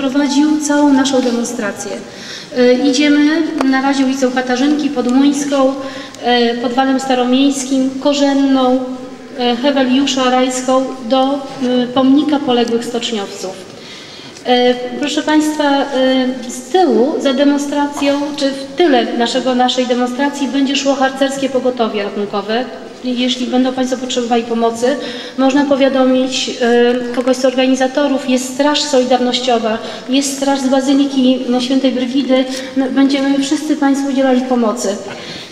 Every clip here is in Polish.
przeprowadził całą naszą demonstrację. E, Idziemy na razie ulicą Katarzynki, Podmuńską, e, Podwalem Staromiejskim, Korzenną, e, Heweliusza Rajską do pomnika poległych stoczniowców. Proszę Państwa, z tyłu za demonstracją, czy w tyle naszego, naszej demonstracji będzie szło harcerskie pogotowie ratunkowe. Jeśli będą Państwo potrzebowali pomocy, można powiadomić e, kogoś z organizatorów. Jest Straż Solidarnościowa, jest Straż z Bazyliki Świętej Brygidy. Będziemy wszyscy Państwu udzielali pomocy.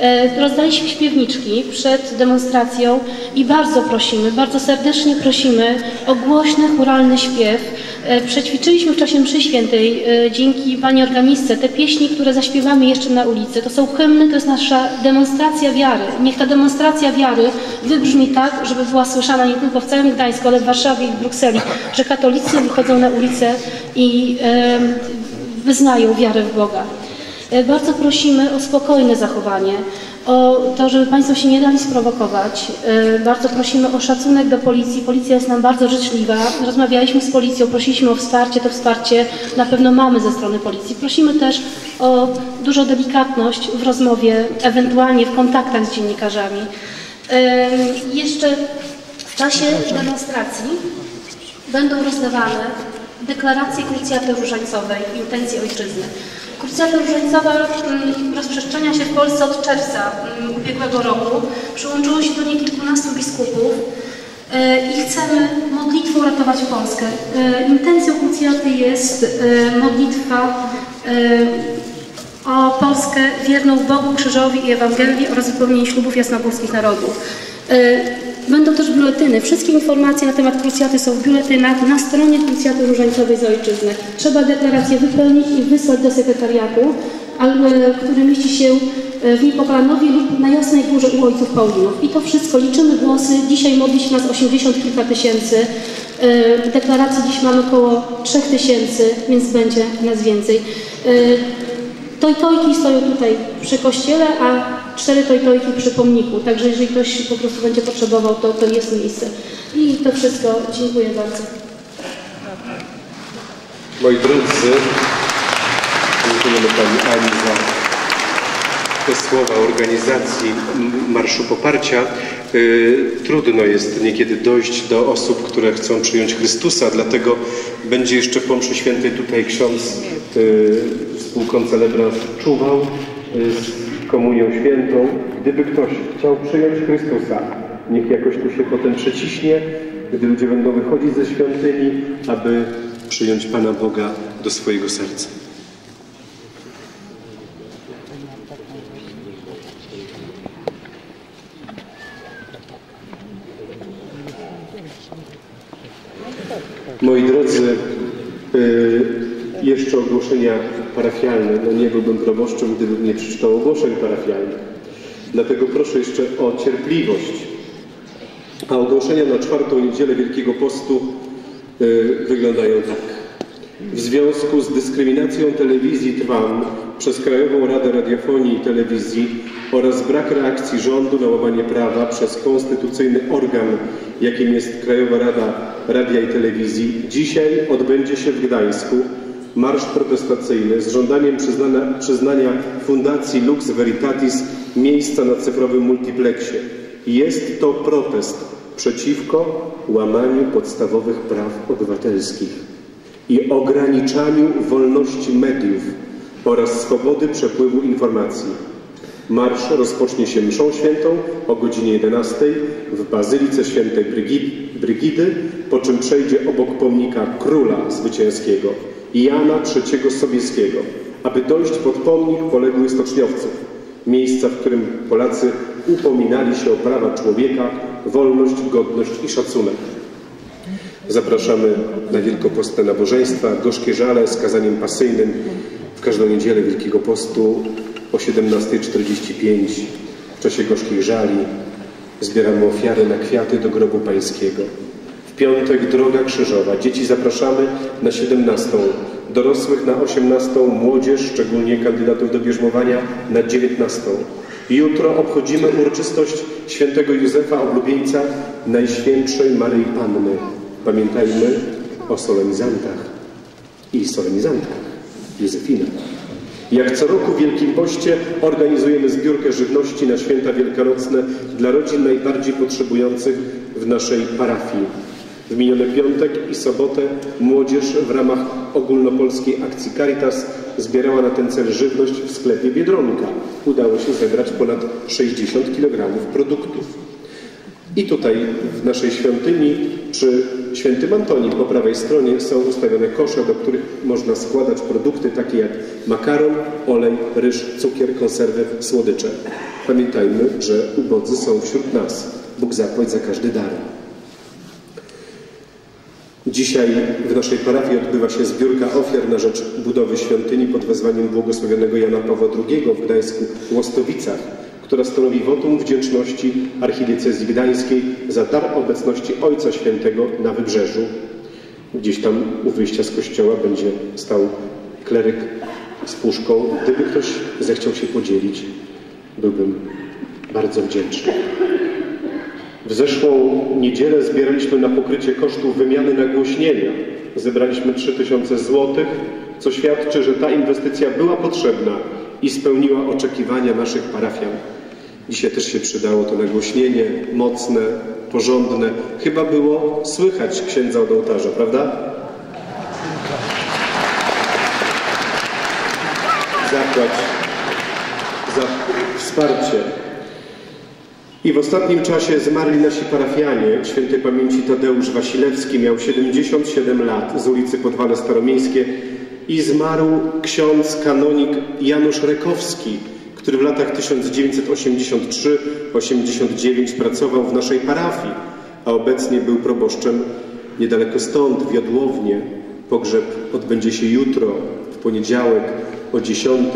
E, Rozdaliśmy śpiewniczki przed demonstracją i bardzo prosimy, bardzo serdecznie prosimy o głośny, churalny śpiew. E, Przećwiczyliśmy w czasie mszy świętej e, dzięki Pani organistce te pieśni, które zaśpiewamy jeszcze na ulicy. To są hymny, to jest nasza demonstracja wiary. Niech ta demonstracja wiary wybrzmi tak, żeby była słyszana nie tylko w całym Gdańsku, ale w Warszawie i w Brukseli, że katolicy wychodzą na ulicę i e, wyznają wiarę w Boga. Bardzo prosimy o spokojne zachowanie, o to, żeby Państwo się nie dali sprowokować. E, Bardzo prosimy o szacunek do policji. Policja jest nam bardzo życzliwa. Rozmawialiśmy z policją, prosiliśmy o wsparcie. To wsparcie na pewno mamy ze strony policji. Prosimy też o dużą delikatność w rozmowie, ewentualnie w kontaktach z dziennikarzami. E, Jeszcze w czasie demonstracji będą rozdawane deklaracje krucjaty różańcowej, intencje ojczyzny. Krucjata różańcowa mm, rozprzestrzenia się w Polsce od czerwca mm, ubiegłego roku. Przyłączyło się do niej kilkunastu biskupów e, i chcemy modlitwą ratować Polskę. E, Intencją krucjaty jest e, modlitwa o Polskę wierną Bogu, Krzyżowi i Ewangelii oraz wypełnienie ślubów jasnogórskich narodów. E, Będą też biuletyny. Wszystkie informacje na temat krucjaty są w biuletynach na stronie krucjaty różańcowej z ojczyzny. Trzeba deklarację wypełnić i wysłać do sekretariatu, ale- który mieści się e, w Nipokalanowie lub na Jasnej Górze u Ojców Paulinów. I to wszystko. Liczymy głosy. Dzisiaj modli się nas 80 kilka tysięcy. E, Deklaracji dziś mamy około 3 tysięcy, więc będzie nas więcej. E, Tojtojki stoją tutaj przy kościele, a cztery tojtojki przy pomniku. Także jeżeli ktoś po prostu będzie potrzebował, to, to jest miejsce. I to wszystko. Dziękuję bardzo. Moi drodzy, dziękujemy Pani Ani za te słowa organizacji Marszu Poparcia. Y, Trudno jest niekiedy dojść do osób, które chcą przyjąć Chrystusa, dlatego będzie jeszcze po mszy świętej tutaj ksiądz y, czuwał y, z komunią świętą. Gdyby ktoś chciał przyjąć Chrystusa, niech jakoś tu się potem przeciśnie, gdy ludzie będą wychodzić ze świątyni, aby przyjąć Pana Boga do swojego serca. Moi drodzy, jeszcze ogłoszenia parafialne. No nie byłbym proboszczem, gdybym nie przeczytał ogłoszeń parafialnych. Dlatego proszę jeszcze o cierpliwość. A ogłoszenia na czwartą niedzielę Wielkiego Postu y, wyglądają tak. W związku z dyskryminacją telewizji Trwam przez Krajową Radę Radiofonii i Telewizji oraz brak reakcji rządu na łamanie prawa przez konstytucyjny organ, jakim jest Krajowa Rada Radia i Telewizji, dzisiaj odbędzie się w Gdańsku marsz protestacyjny z żądaniem przyznania, przyznania Fundacji Lux Veritatis miejsca na cyfrowym multiplexie. Jest to protest przeciwko łamaniu podstawowych praw obywatelskich i ograniczaniu wolności mediów oraz swobody przepływu informacji. Marsz rozpocznie się mszą świętą o godzinie 11 w Bazylice Świętej Brygi- Brygidy, po czym przejdzie obok pomnika Króla Zwycięskiego Jana III Sobieskiego, aby dojść pod pomnik poległych stoczniowców, miejsca, w którym Polacy upominali się o prawa człowieka, wolność, godność i szacunek. Zapraszamy na wielkopostne nabożeństwa, gorzkie żale z kazaniem pasyjnym w każdą niedzielę Wielkiego Postu o 17.45. W czasie gorzkich żali zbieramy ofiary na kwiaty do grobu pańskiego. Piątek droga krzyżowa. Dzieci zapraszamy na 17. Dorosłych na 18. Młodzież, szczególnie kandydatów do bierzmowania na 19. Jutro obchodzimy uroczystość świętego Józefa Oblubieńca Najświętszej Maryi Panny. Pamiętajmy o solenizantach. i solenizantkach, Józefinach. Jak co roku w Wielkim Poście organizujemy zbiórkę żywności na święta wielkanocne dla rodzin najbardziej potrzebujących w naszej parafii. W miniony piątek i sobotę młodzież w ramach ogólnopolskiej akcji Caritas zbierała na ten cel żywność w sklepie Biedronka. Udało się zebrać ponad 60 kg produktów. I tutaj w naszej świątyni przy świętym Antonim po prawej stronie są ustawione kosze, do których można składać produkty takie jak makaron, olej, ryż, cukier, konserwy, słodycze. Pamiętajmy, że ubodzy są wśród nas. Bóg zapłać za każdy dar. Dzisiaj w naszej parafii odbywa się zbiórka ofiar na rzecz budowy świątyni pod wezwaniem błogosławionego Jana Pawła II w Gdańsku Łostowicach, która stanowi wotum wdzięczności archidiecezji gdańskiej za dar obecności Ojca Świętego na Wybrzeżu. Gdzieś tam u wyjścia z kościoła będzie stał kleryk z puszką. Gdyby ktoś zechciał się podzielić, byłbym bardzo wdzięczny. W zeszłą niedzielę zbieraliśmy na pokrycie kosztów wymiany nagłośnienia. Zebraliśmy 3000 zł, co świadczy, że ta inwestycja była potrzebna i spełniła oczekiwania naszych parafian. Dzisiaj też się przydało to nagłośnienie, mocne, porządne. Chyba było słychać księdza od ołtarza, prawda? Zapłać za wsparcie. I w ostatnim czasie zmarli nasi parafianie. Świętej pamięci Tadeusz Wasilewski miał 77 lat z ulicy Podwale Staromiejskie i zmarł ksiądz kanonik Janusz Rekowski, który w latach 1983-89 pracował w naszej parafii, a obecnie był proboszczem niedaleko stąd, w Jodłownie. Pogrzeb odbędzie się jutro, w poniedziałek o 10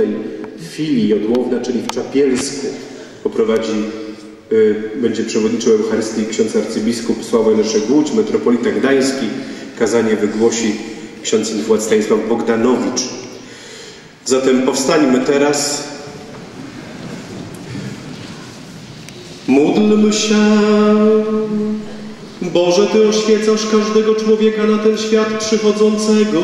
w filii Jodłowna, czyli w Czapielsku. Poprowadzi, będzie przewodniczył Eucharystii ksiądz arcybiskup Sławoj Łódź, metropolita gdański. Kazanie wygłosi ksiądz Władz Stanisław Bogdanowicz. Zatem powstańmy teraz. Módlmy się. Boże, Ty oświecasz każdego człowieka na ten świat przychodzącego.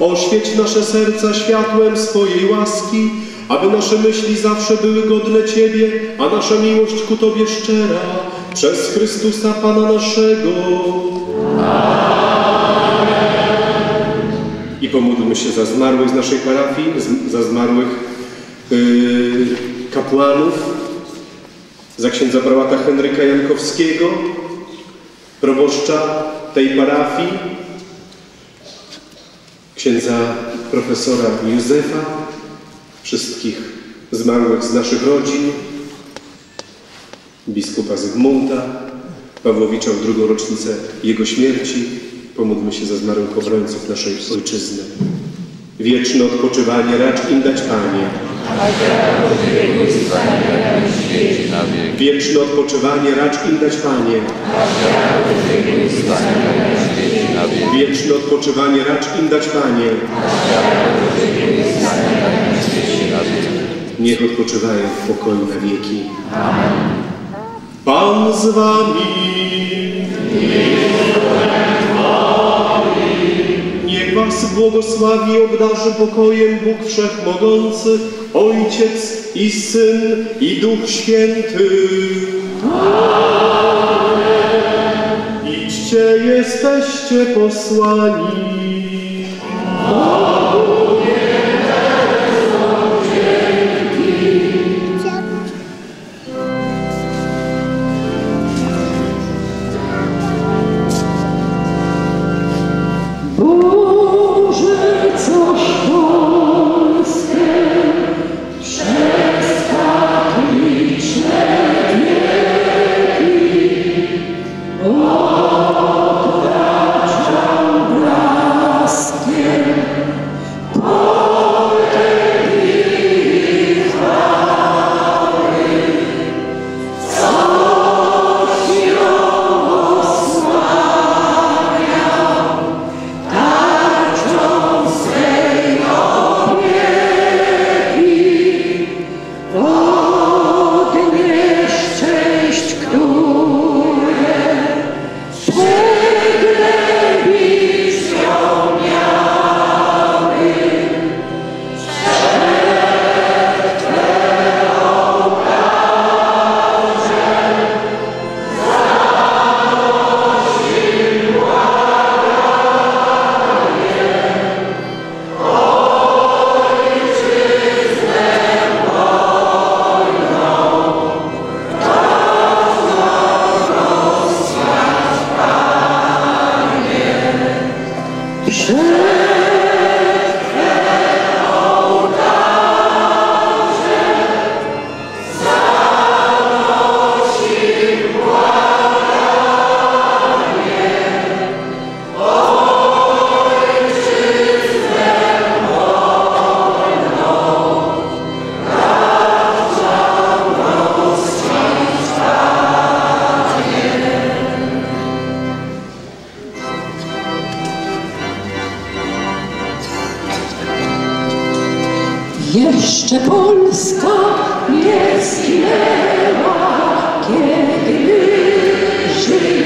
Oświeć nasze serca światłem swojej łaski, aby nasze myśli zawsze były godne Ciebie, a nasza miłość ku Tobie szczera. Przez Chrystusa Pana naszego. I pomódlmy się za zmarłych z naszej parafii, za zmarłych yy, kapłanów, za księdza prałata Henryka Jankowskiego, proboszcza tej parafii, księdza profesora Józefa, wszystkich zmarłych z naszych rodzin, biskupa Zygmunta, Pawłowicza w drugą rocznicę jego śmierci. Pomódlmy się za zmarłych obrońców naszej ojczyzny. Wieczne odpoczywanie racz im dać Panie. Wieczne odpoczywanie racz im dać Panie. Wieczne odpoczywanie racz im dać Panie. Niech odpoczywają w pokoju na wieki. Pan z Wami. Niech Was błogosławi i obdarzy pokojem Bóg Wszechmogący, Ojciec i Syn i Duch Święty. Idźcie, jesteście posłani. Jeszcze Polska nie zginęła, kiedy my.